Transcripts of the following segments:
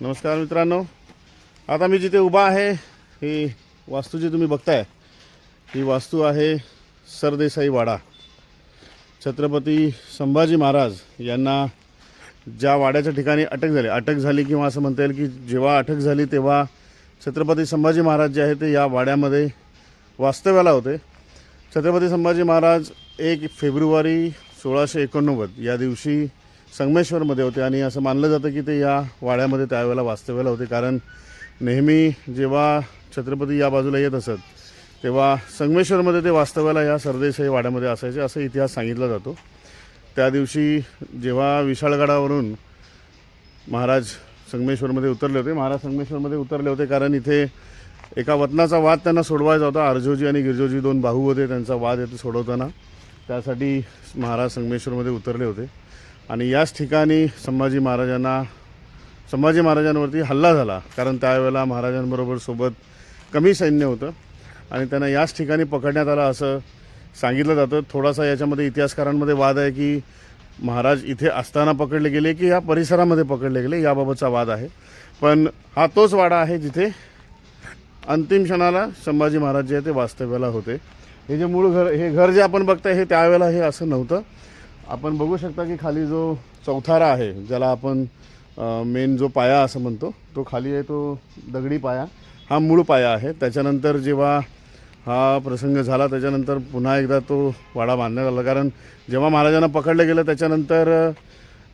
नमस्कार मित्रांनो. आता मी जिथे उभा आहे ही वास्तू जी तुम्ही बघताय ही वास्तू आहे सरदेसाई वाडा. छत्रपती संभाजी महाराज यांना ज्या वाड्याच्या ठिकाणी अटक झाली अटक झाली किंवा असं म्हणता येईल की जेव्हा अटक झाली तेव्हा छत्रपती संभाजी महाराज जे आहे ते या वाड्यामध्ये वास्तव्याला होते. छत्रपती संभाजी महाराज एक फेब्रुवारी सोळाशे एकोणनव्वद या दिवशी संगमेश्वरमध्ये होते आणि असं मानलं जातं की ते या वाड्यामध्ये त्यावेळेला वास्तव्याला होते. कारण नेहमी जेव्हा छत्रपती या बाजूला येत असत तेव्हा संगमेश्वरमध्ये ते वास्तव्याला या सरदेसाई वाड्यामध्ये असायचे असं इतिहास सांगितला जातो. त्या दिवशी जेव्हा विशाळगडावरून महाराज संगमेश्वरमध्ये उतरले होते महाराज संगमेश्वरमध्ये उतरले होते कारण इथे एका वतनाचा वाद त्यांना सोडवायचा होता. अर्जोजी आणि गिरजोजी दोन भाऊ होते त्यांचा वाद येथे सोडवताना. त्यासाठी महाराज संगमेश्वरमध्ये उतरले होते. आणि याच ठिकाणी संभाजी महाराजांना संभाजी महाराजांवरती हल्ला झाला. कारण त्यावेळेला महाराजांबरोबर सोबत कमी सैन्य होतं. आणि त्यांना याच ठिकाणी पकडण्यात आलं असं सांगितलं जातं. थोडासा याच्यामध्ये इतिहासकारांमध्ये वाद आहे की महाराज इथे असताना पकडले गेले की या परिसरामध्ये पकडले गेले याबाबतचा वाद आहे. पण हा तोच वाडा आहे जिथे अंतिम क्षणाला संभाजी महाराज जे आहे ते वास्तव्याला होते. हे जे मूळ घर हे घर जे आपण बघताय हे त्यावेळेला हे असं नव्हतं. आपण बघू शकता की खाली जो चौथारा आहे ज्याला आपण मेन जो पाया असं म्हणतो तो खाली आहे तो दगडी पाया. हा मूळ पाया आहे. त्याच्यानंतर जेव्हा हा प्रसंग झाला त्याच्यानंतर पुन्हा एकदा तो वाडा बांधण्यात आला. कारण जेव्हा महाराजांना पकडलं गेलं त्याच्यानंतर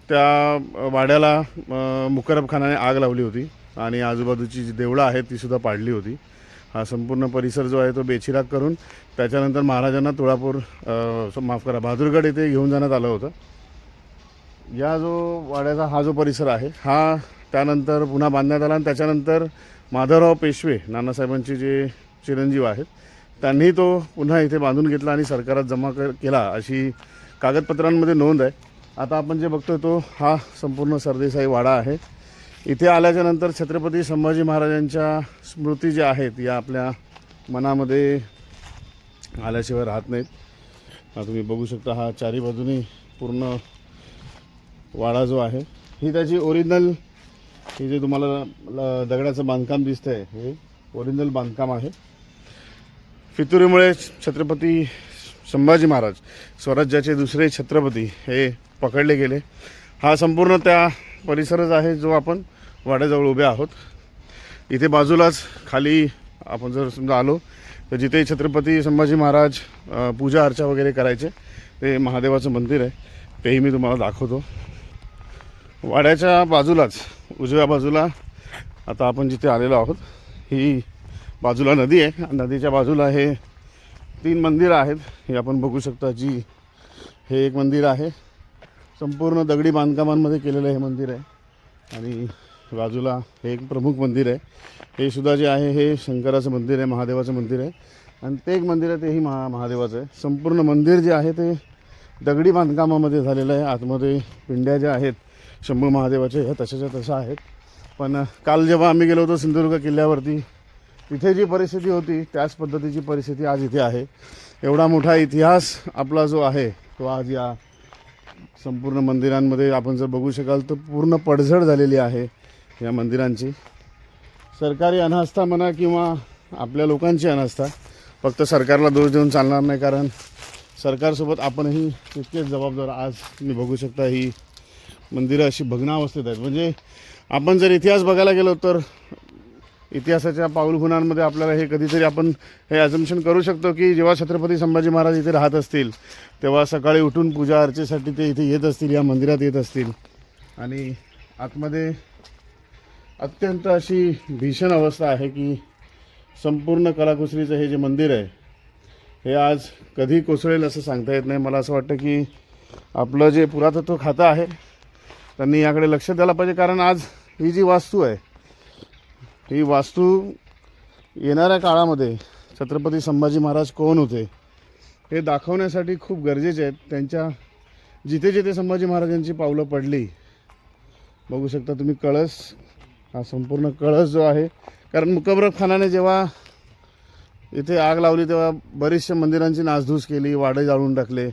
त्या वाड्याला अ, मुकरब खानाने आग लावली होती. आणि आजूबाजूची जी देवळं आहेत तीसुद्धा पाडली होती. हा संपूर्ण परिसर जो आहे तो बेचिराग करून त्याच्यानंतर महाराजांना तुळापूर माफ करा बहादूरगड येथे घेऊन जाण्यात आलं होतं. या जो वाड्याचा हा जो परिसर आहे हा त्यानंतर पुन्हा बांधण्यात आला आणि त्याच्यानंतर माधवराव पेशवे नानासाहेबांचे जे चिरंजीव आहेत त्यांनी तो पुन्हा इथे बांधून घेतला आणि सरकारात जमा क केला अशी कागदपत्रांमध्ये नोंद आहे. आता आपण जे बघतोय तो हा संपूर्ण सरदेसाई वाडा आहे. इथे आल्याच्यानंतर छत्रपती संभाजी महाराजांच्या स्मृती ज्या आहेत या आपल्या मनामध्ये आल्याशिवाय राहत नाहीत. तुम्ही बघू शकता हा चारी बाजूनी पूर्ण वाडा जो आहे ही त्याची ओरिजिनल हे जे तुम्हाला ल- दगडाचं बांधकाम दिसतंय हे ओरिजिनल बांधकाम आहे. फितुरीमुळे छत्रपती संभाजी महाराज स्वराज्याचे दुसरे छत्रपती हे पकडले गेले. हा संपूर्ण त्या परिसरच आहे जो आपण वाड्याजवळ उभे आहोत. इथे बाजूलाच खाली आपण जर समजा आलो तर जिथे छत्रपती संभाजी महाराज पूजा अर्चा वगैरे करायचे ते महादेवाचं मंदिर आहे. तेही मी तुम्हाला दाखवतो. वाड्याच्या बाजूलाच उजव्या बाजूला आता आपण जिथे आलेलो आहोत ही बाजूला नदी आहे. नदीच्या बाजूला हे तीन मंदिरं आहेत. हे आपण बघू शकता जी हे एक मंदिर आहे. संपूर्ण दगडी बांधकामांमध्ये केलेलं हे मंदिर आहे. आणि बाजूला हे एक प्रमुख मंदिर आहे. हे सुद्धा जे आहे हे शंकराचं मंदिर आहे महादेवाचं मंदिर आहे. आणि ते एक मंदिर आहे तेही महा महादेवाचं आहे. संपूर्ण मंदिर जे आहे ते दगडी बांधकामामध्ये झालेलं आहे. आतमध्ये पिंड्या ज्या आहेत शंभू महादेवाचे ह्या तशाच्या तशा आहेत. पण काल जेव्हा आम्ही गेलो होतो सिंधुदुर्ग किल्ल्यावरती तिथे जी परिस्थिती होती त्याच पद्धतीची परिस्थिती आज इथे आहे. एवढा मोठा इतिहास आपला जो आहे तो आज या संपूर्ण मंदिरांमध्ये आपण जर बघू शकाल तर पूर्ण पडझड झालेली आहे या मंदिरांची. सरकारी अनास्था म्हणा किंवा आपल्या लोकांची अनास्था फक्त सरकारला दोष देऊन चालणार नाही कारण सरकारसोबत आपणही तितकेच जबाबदार आज तुम्ही बघू शकता ही मंदिरं अशी भग्नावस्थेत आहेत. म्हणजे आपण जर इतिहास बघायला गेलो तर इतिहासाच्या पाऊलखुणांमध्ये आपल्याला हे कधीतरी आपण हे अजम्पशन करू शकतो की जेव्हा छत्रपती संभाजी महाराज इथे राहत असतील तेव्हा सकाळी उठून पूजा अर्चेसाठी ते इथे येत असतील या मंदिरात येत असतील. आणि आतमध्ये अत्यंत अशी भीषण अवस्था आहे की संपूर्ण कलाकुसरीचं हे जे मंदिर आहे हे आज कधी कोसळेल असं सांगता येत नाही. मला असं वाटतं की आपलं जे पुरातत्व खातं आहे त्यांनी याकडे लक्ष द्यायला पाहिजे. कारण आज ही जी वास्तू आहे ही वास्तू येणाऱ्या काळामध्ये छत्रपती संभाजी महाराज कोण होते हे दाखवण्यासाठी खूप गरजेचे आहेत. त्यांच्या जिथे जिथे संभाजी महाराजांची पावलं पडली बघू शकता तुम्ही कळस हा संपूर्ण कळस जो आहे कारण मुकबरखानाने जेव्हा इथे आग लावली तेव्हा बरीचशा मंदिरांची नासधूस केली वाडे जाळून टाकले.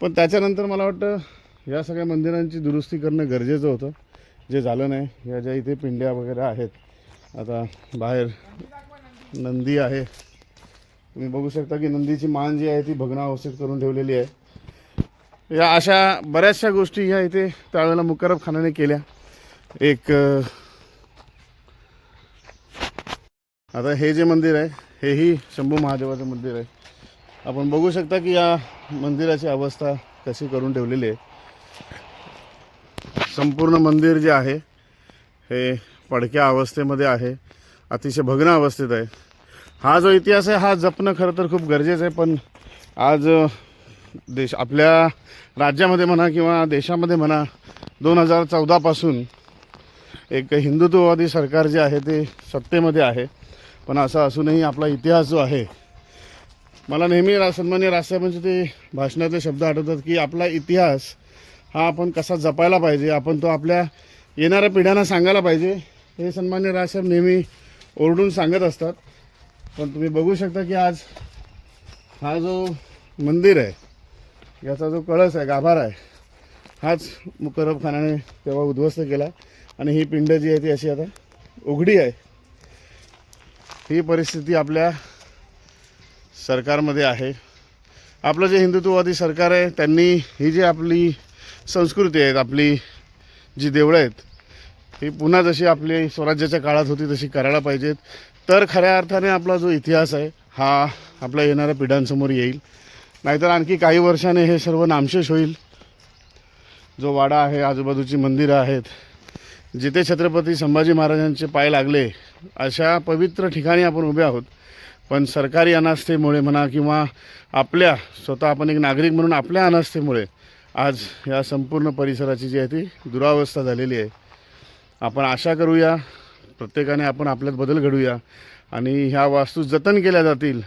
पण त्याच्यानंतर मला वाटतं या सगळ्या मंदिरांची दुरुस्ती करणं गरजेचं होतं. जे झालं नाही या ज्या इथे पिंड्या वगैरे आहेत आता बाहेर नंदी आहे. तुम्ही बघू शकता की नंदीची मान जी आहे ती भग्नावस्थेत करून ठेवलेली आहे. या अशा बऱ्याचशा गोष्टी ह्या इथे त्यावेळेला मुकरब खानाने केल्या. एक आता हे जे मंदिर आहे हेही शंभू महादेवाचं मंदिर आहे. आपण बघू शकता की या मंदिराची अवस्था कशी करून ठेवलेली आहे. संपूर्ण मंदिर जे आहे हे पडक्या अवस्थेमध्ये आहे. अतिशय भग्न अवस्थेत आहे. हा जो इतिहास आहे हा जपणं खरं तर खूप गरजेचं आहे पण आज देश आपल्या राज्यामध्ये म्हणा किंवा देशामध्ये म्हणा दोन हजार चौदापासून एक हिंदुत्ववादी सरकार जे आहे ते सत्तेमध्ये आहे. पण असं असूनही आपला इतिहास जो आहे मला नेहमी रा सन्मान्य राजसाहेबांचे ते भाषणातले शब्द आठवतात की आपला इतिहास हा आपण कसा जपायला पाहिजे आपण तो आपल्या येणाऱ्या पिढ्यांना सांगायला पाहिजे हे सन्मान्य राजसाहेब नेहमी ओरडून सांगत असतात. पण तुम्ही बघू शकता की आज हा जो मंदिर आहे याचा जो कळस आहे गाभार आहे हाच मुकरब खानाने तेव्हा उद्ध्वस्त केला. आणि ही पिंड जी आहे ती अशी आता उघडी आहे. ही परिस्थिती आपल्या सरकारमध्ये आहे. आपलं जे हिंदुत्ववादी सरकार आहे त्यांनी ही जी आपली संस्कृती आहेत आपली जी देवळं आहेत ही पुन्हा जशी आपली स्वराज्याच्या काळात होती तशी करायला पाहिजेत. तर खऱ्या अर्थाने आपला जो इतिहास आहे हा आपल्या येणाऱ्या पिढ्यांसमोर येईल. नाहीतर आणखी काही वर्षाने हे सर्व नामशेष होईल. जो वाडा आहे आजूबाजूची मंदिरं आहेत जिथे छत्रपती संभाजी महाराजांचे पाय लागले अशा पवित्र ठिकाणी आपण उभे आहोत. पण सरकारी अनास्थेमुळे म्हणा किंवा आपल्या स्वतः आपण एक नागरिक म्हणून आपल्या अनास्थेमुळे आज या संपूर्ण परिसराची जी आहे ती दुरावस्था झालेली आहे. आपण आशा करूया प्रत्येकाने आपण आपल्यात बदल घडूया आणि ह्या वास्तू जतन केल्या जातील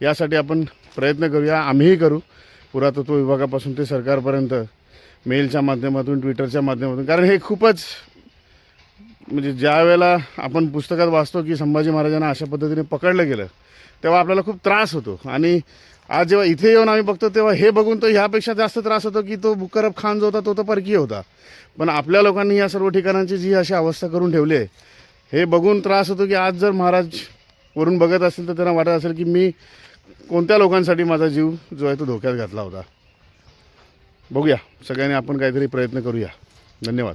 यासाठी आपण प्रयत्न करूया आम्हीही करू पुरातत्व विभागापासून ते सरकारपर्यंत मेलच्या माध्यमातून ट्विटरच्या माध्यमातून. कारण हे खूपच म्हणजे ज्या वेळेला आपण पुस्तकात वाचतो की संभाजी महाराजांना अशा पद्धतीने पकडलं गेलं तेव्हा आपल्याला खूप त्रास होतो. आणि आज जेव्हा इथे येऊन आम्ही बघतो तेव्हा हे बघून तो ह्यापेक्षा जास्त त्रास होतो की तो बुकरब खान जो होता तो तर परकीय होता. पण आपल्या लोकांनी या सर्व ठिकाणांची जी अशी अवस्था करून ठेवली आहे हे बघून त्रास होतो की आज जर महाराज वरून बघत असेल तर त्यांना वाटत असेल की मी कोणत्या लोकांसाठी माझा जीव जो आहे तो धोक्यात घातला होता. बघूया. सगळ्यांनी आपण काहीतरी प्रयत्न करूया. धन्यवाद.